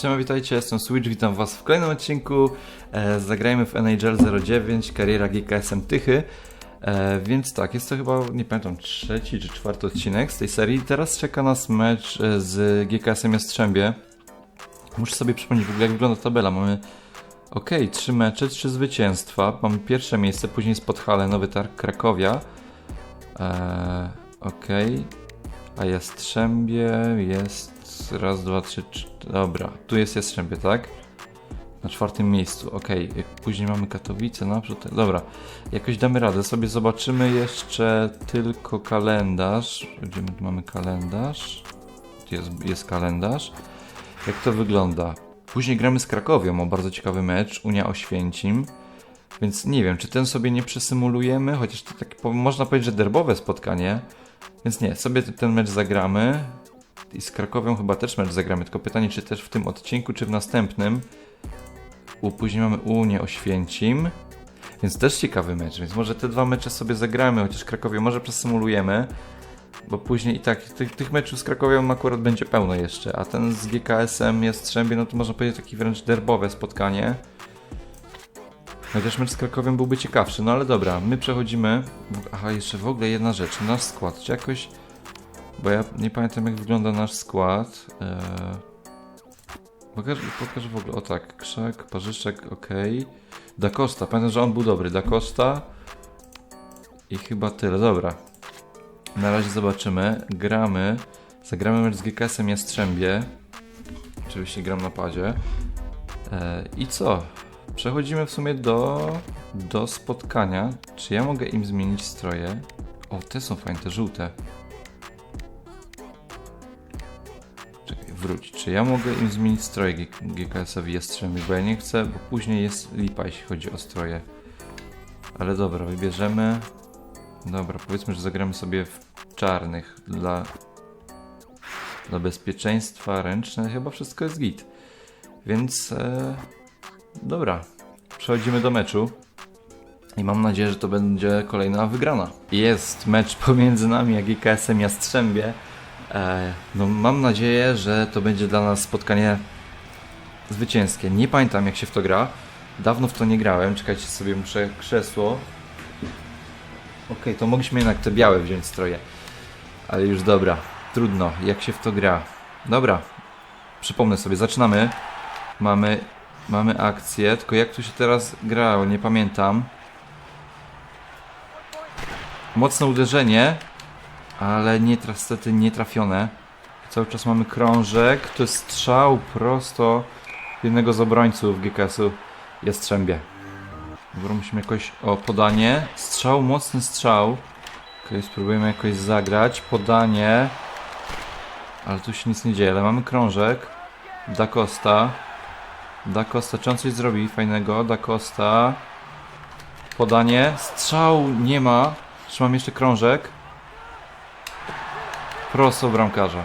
Siema, witajcie, jestem Switch, witam was w kolejnym odcinku. E, zagrajmy w NHL 09, kariera GKS-em Tychy. E, więc tak, jest to chyba, nie pamiętam, trzeci czy czwarty odcinek z tej serii. Teraz czeka nas mecz e, z GKS-em Jastrzębie. Muszę sobie przypomnieć w ogóle jak wygląda tabela. Mamy, okej, trzy mecze, trzy zwycięstwa. Mamy pierwsze miejsce, później jest Podhale, Nowy Targ, Krakowia. E, okej. A Jastrzębie jest raz, dwa, trzy, cztery. Dobra, tu jest Jastrzębie, tak? Na czwartym miejscu, okej. Później mamy Katowice, naprzód. Dobra, jakoś damy radę. Sobie zobaczymy jeszcze tylko kalendarz. Gdzie my tu mamy kalendarz? Jest, jest kalendarz. Jak to wygląda? Później gramy z Krakowią, o bardzo ciekawy mecz. Unia Oświęcim. Więc nie wiem, czy ten sobie nie przesymulujemy, chociaż to tak po- można powiedzieć, że derbowe spotkanie. Więc nie, sobie ten mecz zagramy. I z Krakowią chyba też mecz zagramy, tylko pytanie, czy też w tym odcinku, czy w następnym. U, później mamy Unię Oświęcim. Więc też ciekawy mecz, więc może te dwa mecze sobie zagramy, chociaż Krakowie może przesymulujemy. Bo później i tak tych, tych meczów z Krakowią akurat będzie pełno jeszcze, a ten z GKS-em jest Strzębie, no to można powiedzieć taki wręcz derbowe spotkanie. Chociaż mecz z Krakowią byłby ciekawszy, no ale dobra, my przechodzimy. Aha, jeszcze w ogóle jedna rzecz, nasz skład, czy jakoś... Bo ja nie pamiętam jak wygląda nasz skład. Pokażę, pokażę w ogóle, o tak, Krzak, Parzyszek, ok. Da Costa, pamiętam, że on był dobry, Da Costa. I chyba tyle, dobra. Na razie zobaczymy, gramy. Zagramy mecz z GKS-em Jastrzębie. Oczywiście gram na padzie. E, I co? Przechodzimy w sumie do, do spotkania. Czy ja mogę im zmienić stroje? O, te są fajne, te żółte. Czy ja mogę im zmienić stroje GKS-owi Jastrzębie? Bo ja nie chcę, bo później jest lipa, jeśli chodzi o stroje. Ale dobra, wybierzemy. Dobra, powiedzmy, że zagramy sobie w czarnych dla, dla bezpieczeństwa ręczne. Chyba wszystko jest git. Więc e, dobra, przechodzimy do meczu. I mam nadzieję, że to będzie kolejna wygrana. Jest mecz pomiędzy nami a GKS-em Jastrzębie. E, no mam nadzieję, że to będzie dla nas spotkanie zwycięskie. Nie pamiętam jak się w to gra. Dawno w to nie grałem. Czekajcie sobie, muszę krzesło. Okej, to mogliśmy jednak te białe wziąć stroje. Ale już dobra. Trudno. Jak się w to gra? Dobra. Przypomnę sobie. Zaczynamy. Mamy, mamy akcję. Tylko jak tu się teraz grało? Nie pamiętam. Mocne uderzenie. Ale nie, niestety nie trafione. Cały czas mamy krążek. To jest strzał prosto jednego z obrońców GKS-u Jastrzębie. Dobra, musimy jakoś... O, podanie. Strzał, mocny strzał. Okej, spróbujemy jakoś zagrać. Podanie. Ale tu się nic nie dzieje, ale mamy krążek. Da Costa. Da Costa, czy on coś zrobi fajnego? Da Costa. Podanie. Strzał nie ma. Trzymam jeszcze krążek. Prosto bramkarza.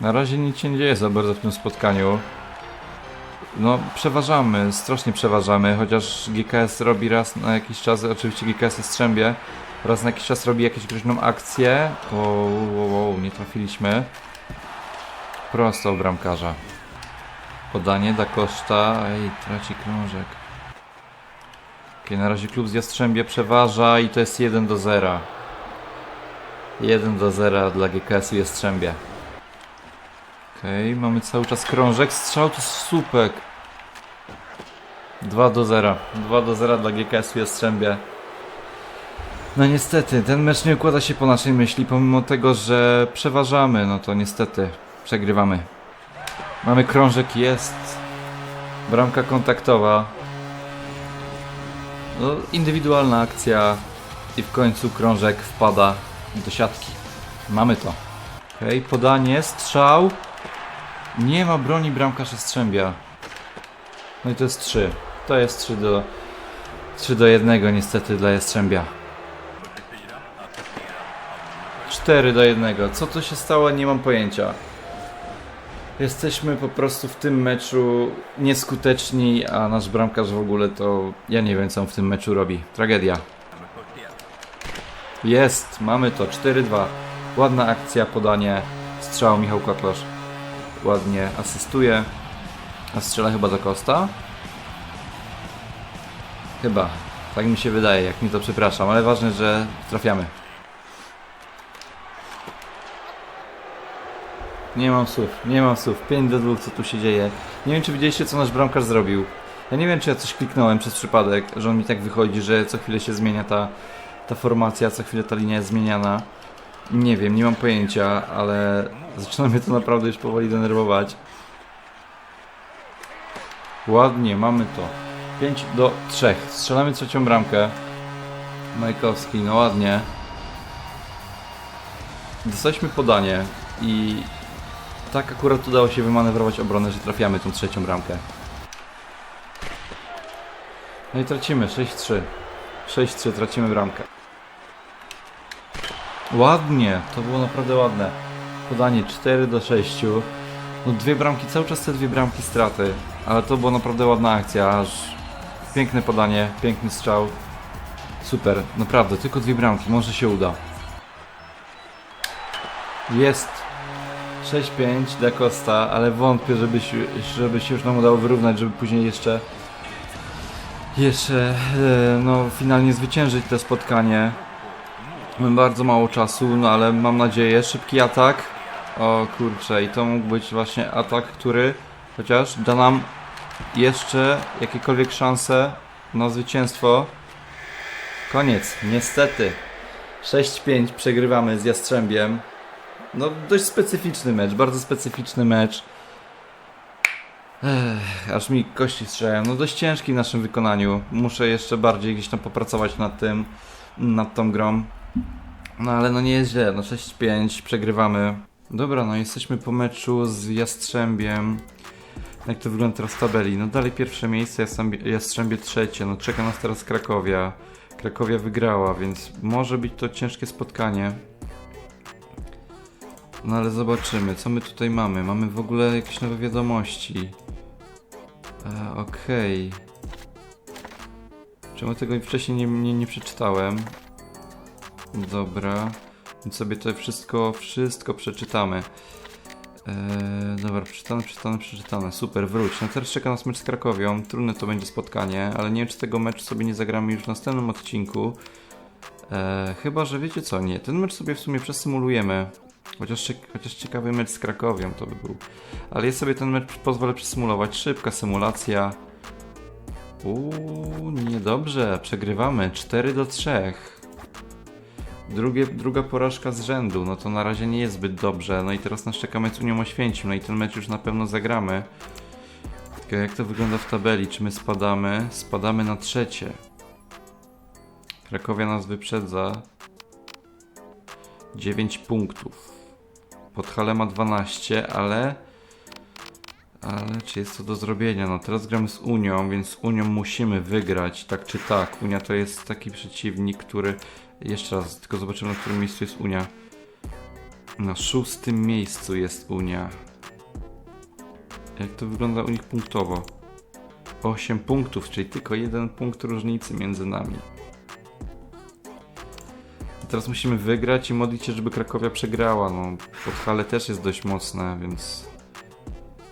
Na razie nic się nie dzieje za bardzo w tym spotkaniu. No, przeważamy, strasznie przeważamy, chociaż GKS robi raz na jakiś czas, oczywiście GKS jest strzębie, raz na jakiś czas robi jakąś groźną akcję. O, o, o, nie trafiliśmy. Prosto bramkarza. Podanie da koszta. Ej, traci krążek. Ok, na razie klub z Jastrzębie przeważa i to jest 1 do 0. 1 do 0 dla GKS-u Jastrzębie. Okej, mamy cały czas krążek. Strzał to słupek. 2 do 0. 2 do 0 dla GKS-u Jastrzębie. No niestety, ten mecz nie układa się po naszej myśli, pomimo tego, że przeważamy, no to niestety przegrywamy. Mamy krążek, jest. Bramka kontaktowa. No, indywidualna akcja i w końcu krążek wpada do siatki. Mamy to. Okej, podanie, strzał. Nie ma broni bramkarz Jastrzębia. No i to jest 3. To jest 3 do 3 do 1 niestety dla Jastrzębia. 4 do 1. Co tu się stało? Nie mam pojęcia. Jesteśmy po prostu w tym meczu nieskuteczni, a nasz bramkarz w ogóle to ja nie wiem co on w tym meczu robi. Tragedia. Jest, mamy to 4-2. Ładna akcja, podanie, strzał Michał Kotlosz. Ładnie asystuje. A strzela chyba do Costa? Chyba. Tak mi się wydaje, jak mi to przepraszam, ale ważne, że trafiamy. Nie mam słów, nie mam słów. 5 do 2, co tu się dzieje. Nie wiem, czy widzieliście, co nasz bramkarz zrobił. Ja nie wiem, czy ja coś kliknąłem przez przypadek, że on mi tak wychodzi, że co chwilę się zmienia ta, ta formacja, co chwilę ta linia jest zmieniana. Nie wiem, nie mam pojęcia, ale zaczyna mnie to naprawdę już powoli denerwować. Ładnie, mamy to. 5 do 3. Strzelamy trzecią bramkę. Majkowski, no ładnie. Dostaliśmy podanie i tak akurat udało się wymanewrować obronę, że trafiamy tą trzecią bramkę. No i tracimy 6-3. 6-3, tracimy bramkę. Ładnie, to było naprawdę ładne. Podanie 4 do 6. No dwie bramki, cały czas te dwie bramki straty, ale to była naprawdę ładna akcja, aż piękne podanie, piękny strzał. Super, naprawdę, tylko dwie bramki, może się uda. Jest 6-5 Da Costa, ale wątpię, żeby się, żeby się już nam udało wyrównać, żeby później jeszcze jeszcze e, no finalnie zwyciężyć to spotkanie. Mamy bardzo mało czasu, no ale mam nadzieję, szybki atak. O kurczę, i to mógł być właśnie atak, który chociaż da nam jeszcze jakiekolwiek szanse na zwycięstwo. Koniec, niestety. 6-5 przegrywamy z Jastrzębiem. No dość specyficzny mecz, bardzo specyficzny mecz. Ech, aż mi kości strzelają. No dość ciężki w naszym wykonaniu. Muszę jeszcze bardziej gdzieś tam popracować nad tym, nad tą grą. No ale no nie jest źle, no 6-5, przegrywamy. Dobra, no jesteśmy po meczu z Jastrzębiem. Jak to wygląda teraz w tabeli? No dalej pierwsze miejsce, Jastrzębie, trzecie, no czeka nas teraz Krakowia. Krakowia wygrała, więc może być to ciężkie spotkanie. No ale zobaczymy, co my tutaj mamy. Mamy w ogóle jakieś nowe wiadomości. E, Okej. Czemu tego wcześniej nie, nie, nie przeczytałem? Dobra. Więc sobie to wszystko, wszystko przeczytamy. Eee, dobra, przeczytane, przeczytane, przeczytane. Super, wróć. No teraz czeka nas mecz z Krakowią. Trudne to będzie spotkanie, ale nie wiem, czy tego meczu sobie nie zagramy już w następnym odcinku. Eee, chyba, że wiecie co, nie. Ten mecz sobie w sumie przesymulujemy. Chociaż, chociaż ciekawy mecz z Krakowią to by był. Ale ja sobie ten mecz pozwolę przesymulować. Szybka symulacja. Uuu, niedobrze. Przegrywamy. 4 do 3. Drugie, druga porażka z rzędu, no to na razie nie jest zbyt dobrze. No i teraz nas czeka mecz z Unią Oświęcim, no i ten mecz już na pewno zagramy. Tylko jak to wygląda w tabeli? Czy my spadamy? Spadamy na trzecie. Krakowia nas wyprzedza. 9 punktów. Podhale ma 12, ale... Ale czy jest to do zrobienia? No teraz gramy z Unią, więc z Unią musimy wygrać, tak czy tak. Unia to jest taki przeciwnik, który... Jeszcze raz, tylko zobaczymy na którym miejscu jest Unia. Na szóstym miejscu jest Unia. Jak to wygląda u nich punktowo? 8 punktów, czyli tylko jeden punkt różnicy między nami. Teraz musimy wygrać i modlić się, żeby Krakowia przegrała. No, Podhale też jest dość mocne, więc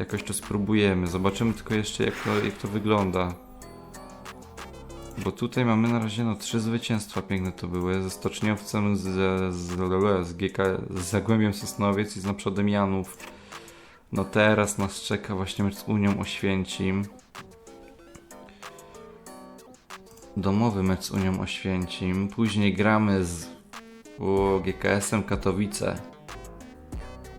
jakoś to spróbujemy. Zobaczymy tylko jeszcze jak to, jak to wygląda. Bo tutaj mamy na razie no trzy zwycięstwa piękne to były. Ze Stoczniowcem, z, z, z, GK, z Zagłębiem Sosnowiec i z naprzodem Janów. No teraz nas czeka właśnie mecz z Unią Oświęcim. Domowy mecz z Unią Oświęcim. Później gramy z GKS-em Katowice.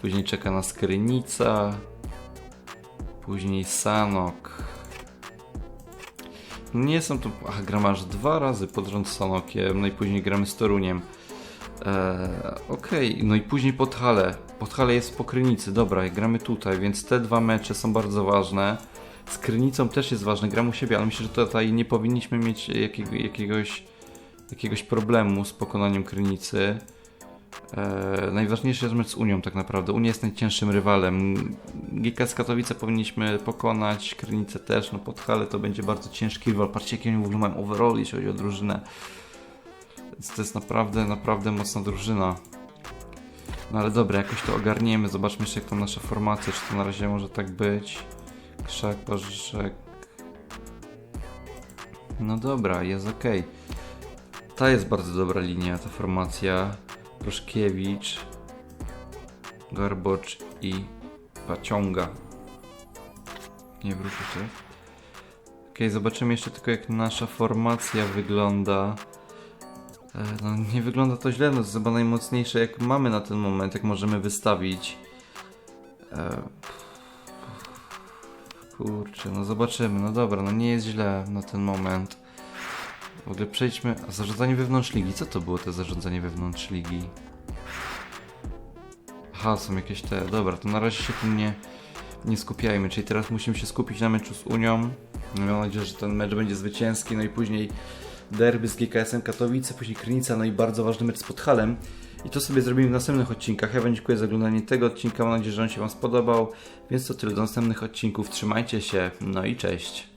Później czeka nas Krynica. Później Sanok. Nie są to. Ach, gram aż dwa razy pod rząd Sanokiem, no i później gramy z Toruniem. Eee, Okej, no i później Podhale. Podhale jest po Krynicy, dobra, gramy tutaj, więc te dwa mecze są bardzo ważne. Z Krynicą też jest ważne, gram u siebie, ale myślę, że tutaj nie powinniśmy mieć jakiego, jakiegoś, jakiegoś problemu z pokonaniem Krynicy. Eee, najważniejszy jest mecz z Unią tak naprawdę. Unia jest najcięższym rywalem. GKS Katowice powinniśmy pokonać, Krynicę też, no Podhale to będzie bardzo ciężki rywal. Patrzcie jakie oni w ogóle mają overall, jeśli chodzi o drużynę. Więc to jest naprawdę, naprawdę mocna drużyna. No ale dobra, jakoś to ogarniemy. Zobaczmy jeszcze jak tam nasza formacja, czy to na razie może tak być. Krzak, Bożek. No dobra, jest ok. Ta jest bardzo dobra linia, ta formacja. Proszkiewicz, Garbocz i Paciąga. Nie wrócił się. Ok, zobaczymy jeszcze tylko jak nasza formacja wygląda. E, No nie wygląda to źle, no to jest chyba najmocniejsze jak mamy na ten moment, jak możemy wystawić. E, Kurczę, no zobaczymy, no dobra, no nie jest źle na ten moment. W ogóle przejdźmy, a zarządzanie wewnątrz ligi, co to było to zarządzanie wewnątrz ligi? Aha, są jakieś te, dobra, to na razie się tym nie, nie skupiajmy, czyli teraz musimy się skupić na meczu z Unią. Mam nadzieję, że ten mecz będzie zwycięski, no i później derby z GKS-em Katowice, później Krynica, no i bardzo ważny mecz z Podhalem. I to sobie zrobimy w następnych odcinkach. Ja Wam dziękuję za oglądanie tego odcinka, mam nadzieję, że on się Wam spodobał. Więc to tyle do następnych odcinków. Trzymajcie się, no i cześć.